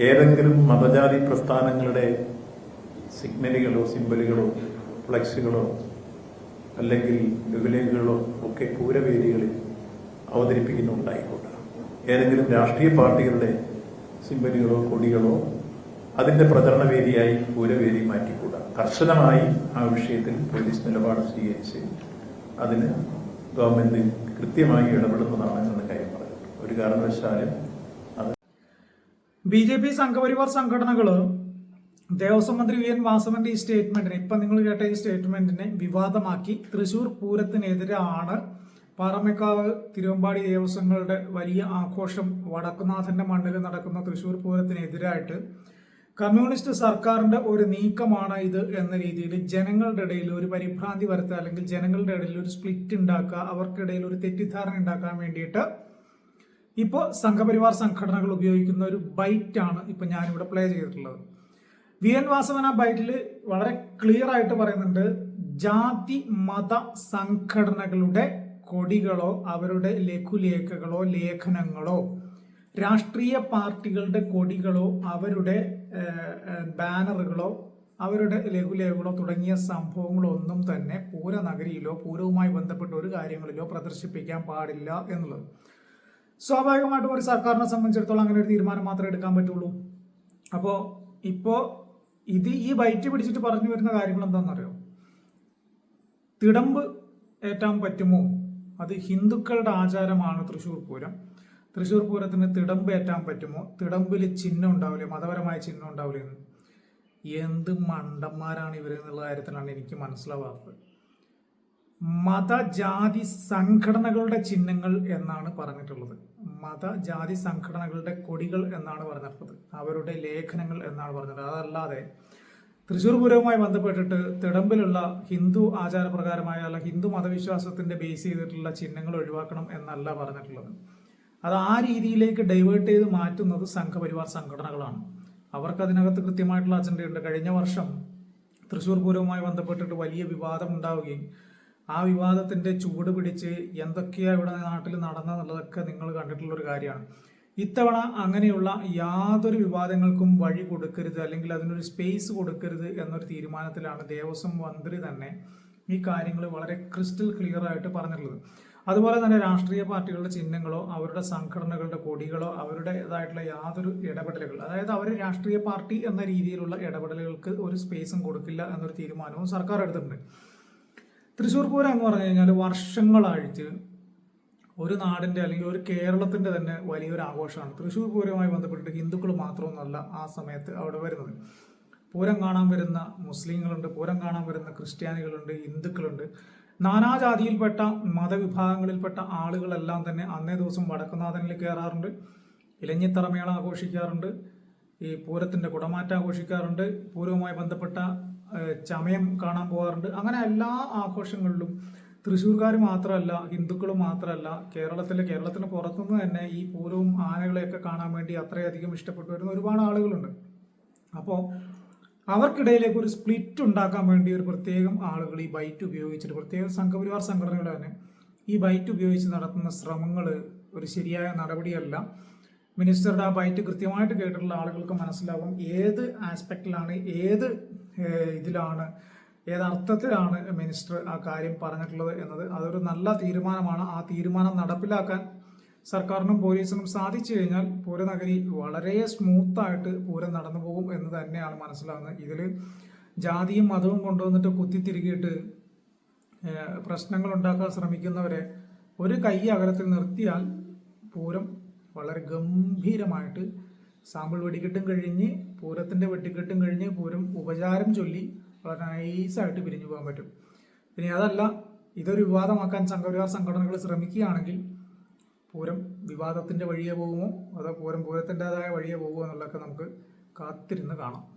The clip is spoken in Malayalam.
ഏതെങ്കിലും മതജാതി പ്രസ്ഥാനങ്ങളുടെ സിഗ്നലുകളോ സിമ്പലുകളോ ഫ്ലക്സുകളോ അല്ലെങ്കിൽ വിപുലേഖകളോ ഒക്കെ പൂരവേദികളിൽ അവതരിപ്പിക്കുന്നുണ്ടായിക്കോട്ടെ ഏതെങ്കിലും രാഷ്ട്രീയ പാർട്ടികളുടെ സിമ്പലുകളോ കൊടികളോ അതിന്റെ പ്രചരണ വേദിയായി പൂരവേദി മാറ്റിക്കൂടാ. കർശനമായി ആ വിഷയത്തിൽ പോലീസ് നിലപാട് സ്വീകരിച്ച് അതിന് ഗവൺമെന്റ് കൃത്യമായി ഇടപെടുന്നതാണ് എന്ന കാര്യം പറഞ്ഞു ഒരു കാരണവശാലും ബി ജെ പി സംഘപരിവാർ സംഘടനകൾ ദേവസ്വം മന്ത്രി വി എൻ വാസവന്റെ ഈ സ്റ്റേറ്റ്മെന്റിനെ ഇപ്പൊ നിങ്ങൾ കേട്ട ഈ സ്റ്റേറ്റ്മെന്റിനെ വിവാദമാക്കി തൃശൂർ പൂരത്തിനെതിരാണ് പാറമേക്കാവ് തിരുവമ്പാടി ദേവസ്വങ്ങളുടെ വലിയ ആഘോഷം വടക്കുനാഥന്റെ മണ്ണിൽ നടക്കുന്ന തൃശൂർ പൂരത്തിനെതിരായിട്ട് കമ്മ്യൂണിസ്റ്റ് സർക്കാരിന്റെ ഒരു നീക്കമാണ് ഇത് എന്ന രീതിയിൽ ജനങ്ങളുടെ ഇടയിൽ ഒരു പരിഭ്രാന്തി വരുത്തുക അല്ലെങ്കിൽ ജനങ്ങളുടെ ഇടയിൽ ഒരു സ്പ്ലിറ്റ് ഉണ്ടാക്കുക അവർക്കിടയിൽ ഒരു തെറ്റിദ്ധാരണ ഉണ്ടാക്കാൻ വേണ്ടിയിട്ട് ഇപ്പോൾ സംഘപരിവാർ സംഘടനകൾ ഉപയോഗിക്കുന്ന ഒരു ബൈറ്റ് ആണ് ഇപ്പൊ ഞാനിവിടെ പ്ലേ ചെയ്തിട്ടുള്ളത്. വി എൻ വാസവൻ ആ ബൈറ്റിൽ വളരെ ക്ലിയർ ആയിട്ട് പറയുന്നുണ്ട് ജാതി മത സംഘടനകളുടെ കൊടികളോ അവരുടെ ലഘുലേഖകളോ ലേഖനങ്ങളോ രാഷ്ട്രീയ പാർട്ടികളുടെ കൊടികളോ അവരുടെ ബാനറുകളോ അവരുടെ ലഘുലേഖകളോ തുടങ്ങിയ സംഭവങ്ങളോ ഒന്നും തന്നെ പൂരനഗരിയിലോ പൂരവുമായി ബന്ധപ്പെട്ട ഒരു കാര്യങ്ങളിലോ പ്രദർശിപ്പിക്കാൻ പാടില്ല എന്നുള്ളത്. സ്വാഭാവികമായിട്ടും ഒരു സർക്കാരിനെ സംബന്ധിച്ചിടത്തോളം അങ്ങനെ ഒരു തീരുമാനം മാത്രമേ എടുക്കാൻ പറ്റുള്ളൂ. അപ്പോൾ ഇപ്പോൾ ഇത് ഈ ബൈറ്റ് പിടിച്ചിട്ട് പറഞ്ഞു വരുന്ന കാര്യങ്ങൾ എന്താണെന്നറിയോ? തിടമ്പ് ഏറ്റാൻ പറ്റുമോ? അത് ഹിന്ദുക്കളുടെ ആചാരമാണ് തൃശ്ശൂർ പൂരം. തൃശ്ശൂർ പൂരത്തിന് തിടമ്പ് ഏറ്റാൻ പറ്റുമോ? തിടമ്പിൽ ചിഹ്നം ഉണ്ടാവില്ലേ? മതപരമായ ചിഹ്നം ഉണ്ടാവില്ലേ എന്ത് മണ്ടന്മാരാണ് ഇവർ എന്നുള്ള കാര്യത്തിലാണ് എനിക്ക് മനസ്സിലാവാത്തത്. മതജാതി സംഘടനകളുടെ ചിഹ്നങ്ങൾ എന്നാണ് പറഞ്ഞിട്ടുള്ളത്. മതജാതി സംഘടനകളുടെ കൊടികൾ എന്നാണ് പറഞ്ഞിട്ടുള്ളത്. അവരുടെ ലേഖനങ്ങൾ എന്നാണ് പറഞ്ഞത്. അതല്ലാതെ തൃശ്ശൂർ പൂരവുമായി ബന്ധപ്പെട്ടിട്ട് തിടമ്പിലുള്ള ഹിന്ദു ആചാരപ്രകാരമായ അല്ല ഹിന്ദു മതവിശ്വാസത്തിന്റെ ബേസ് ചെയ്തിട്ടുള്ള ചിഹ്നങ്ങൾ ഒഴിവാക്കണം എന്നല്ല പറഞ്ഞിട്ടുള്ളത്. അത് ആ രീതിയിലേക്ക് ഡൈവേർട്ട് ചെയ്ത് മാറ്റുന്നത് സംഘപരിവാർ സംഘടനകളാണ്. അവർക്ക് അതിനകത്ത് കൃത്യമായിട്ടുള്ള അജണ്ടയുണ്ട് കഴിഞ്ഞ വർഷം തൃശ്ശൂർ പൂരവുമായി ബന്ധപ്പെട്ടിട്ട് വലിയ വിവാദം ഉണ്ടാവുകയും ആ വിവാദത്തിന്റെ ചൂട് പിടിച്ച് എന്തൊക്കെയാണ് ഇവിടെ നാട്ടിൽ നടന്നതെന്നുള്ളതൊക്കെ നിങ്ങൾ കണ്ടിട്ടുള്ള ഒരു കാര്യമാണ്. ഇത്തവണ അങ്ങനെയുള്ള യാതൊരു വിവാദങ്ങൾക്കും വഴി കൊടുക്കരുത് അല്ലെങ്കിൽ അതിനൊരു സ്പേസ് കൊടുക്കരുത് എന്നൊരു തീരുമാനത്തിലാണ് ദേവസ്വം മന്ത്രി തന്നെ ഈ കാര്യങ്ങൾ വളരെ ക്രിസ്റ്റൽ ക്ലിയർ ആയിട്ട് പറഞ്ഞിട്ടുള്ളത്. അതുപോലെ തന്നെ രാഷ്ട്രീയ പാർട്ടികളുടെ ചിഹ്നങ്ങളോ അവരുടെ സംഘടനകളുടെ കൊടികളോ അവരുടേതായിട്ടുള്ള യാതൊരു ഇടപെടലുകൾ അതായത് അവർ രാഷ്ട്രീയ പാർട്ടി എന്ന രീതിയിലുള്ള ഇടപെടലുകൾക്ക് ഒരു സ്പേസും കൊടുക്കില്ല എന്നൊരു തീരുമാനവും സർക്കാർ എടുത്തിട്ടുണ്ട്. തൃശ്ശൂർ പൂരം എന്ന് പറഞ്ഞു കഴിഞ്ഞാൽ വർഷങ്ങളായിട്ട് ഒരു നാടിന്റെ അല്ലെങ്കിൽ ഒരു കേരളത്തിന്റെ തന്നെ വലിയൊരു ആഘോഷമാണ്. തൃശ്ശൂർ പൂരവുമായി ബന്ധപ്പെട്ടിട്ട് ഹിന്ദുക്കൾ മാത്രമൊന്നുമല്ല ആ സമയത്ത് അവിടെ വരുന്നത്. പൂരം കാണാൻ വരുന്ന മുസ്ലിങ്ങളുണ്ട് പൂരം കാണാൻ വരുന്ന ക്രിസ്ത്യാനികളുണ്ട് ഹിന്ദുക്കളുണ്ട്. നാനാജാതിയിൽപ്പെട്ട മതവിഭാഗങ്ങളിൽപ്പെട്ട ആളുകളെല്ലാം തന്നെ അന്നേ ദിവസം വടക്കുനാഥനിൽ കയറാറുണ്ട് ഇലഞ്ഞിത്തറമേള ആഘോഷിക്കാറുണ്ട്. ഈ പൂരത്തിന്റെ കുടമാറ്റം ആഘോഷിക്കാറുണ്ട്. പൂരവുമായി ബന്ധപ്പെട്ട ചമയം കാണാൻ പോകാറുണ്ട് അങ്ങനെ എല്ലാ ആഘോഷങ്ങളിലും തൃശ്ശൂർക്കാർ മാത്രമല്ല ഹിന്ദുക്കൾ മാത്രമല്ല കേരളത്തിലെ കേരളത്തിന് പുറത്തുനിന്ന് തന്നെ ഈ പൂരവും ആനകളെയൊക്കെ കാണാൻ വേണ്ടി അത്രയധികം ഇഷ്ടപ്പെട്ടു വരുന്ന ഒരുപാട് ആളുകളുണ്ട്. അപ്പോൾ അവർക്കിടയിലേക്ക് ഒരു സ്പ്ലിറ്റ് ഉണ്ടാക്കാൻ വേണ്ടി ഒരു പ്രത്യേകം ആളുകൾ ഈ ബൈറ്റ് ഉപയോഗിച്ചിട്ട് പ്രത്യേകം സംഘപരിവാർ സംഘടനകൾ തന്നെ ഈ ബൈറ്റ് ഉപയോഗിച്ച് നടത്തുന്ന ശ്രമങ്ങൾ ഒരു ശരിയായ നടപടിയല്ല. മിനിസ്റ്ററുടെ ആ ബൈറ്റ് കൃത്യമായിട്ട് കേട്ടിട്ടുള്ള ആളുകൾക്ക് മനസ്സിലാവും ഏത് ആസ്പെക്റ്റിലാണ് ഏത് ഇതിലാണ് ഏത് അർത്ഥത്തിലാണ് മിനിസ്റ്റർ ആ കാര്യം പറഞ്ഞിട്ടുള്ളത് എന്നത് അതൊരു നല്ല തീരുമാനമാണ്. ആ തീരുമാനം നടപ്പിലാക്കാൻ സർക്കാരിനും പോലീസിനും സാധിച്ചു കഴിഞ്ഞാൽ പൂരനഗരി വളരെ സ്മൂത്തായിട്ട് പൂരം നടന്നു പോകും എന്ന് തന്നെയാണ് മനസ്സിലാവുന്നത്. ഇതിൽ ജാതിയും മതവും കൊണ്ടുവന്നിട്ട് കുത്തിത്തിരികിയിട്ട് പ്രശ്നങ്ങൾ ഉണ്ടാക്കാൻ ശ്രമിക്കുന്നവരെ ഒരു കൈ അകലത്തിൽ നിർത്തിയാൽ പൂരം വളരെ ഗംഭീരമായിട്ട് സാമ്പിൾ വെടിക്കെട്ടും കഴിഞ്ഞ് പൂരത്തിന്റെ വെട്ടിക്കെട്ടും കഴിഞ്ഞ് പൂരം ഉപചാരം ചൊല്ലി വളരെ നൈസായിട്ട് പിരിഞ്ഞു പോകാൻ പറ്റും. ഇനി അതല്ല ഇതൊരു വിവാദമാക്കാൻ സംഘപരിവാർ സംഘടനകൾ ശ്രമിക്കുകയാണെങ്കിൽ പൂരം വിവാദത്തിന്റെ വഴിയെ പോകുമോ? അതോ പൂരം പൂരത്തിന്റെതായ വഴിയെ പോകുമോ എന്നുള്ളതൊക്കെ നമുക്ക് കാത്തിരുന്ന് കാണാം.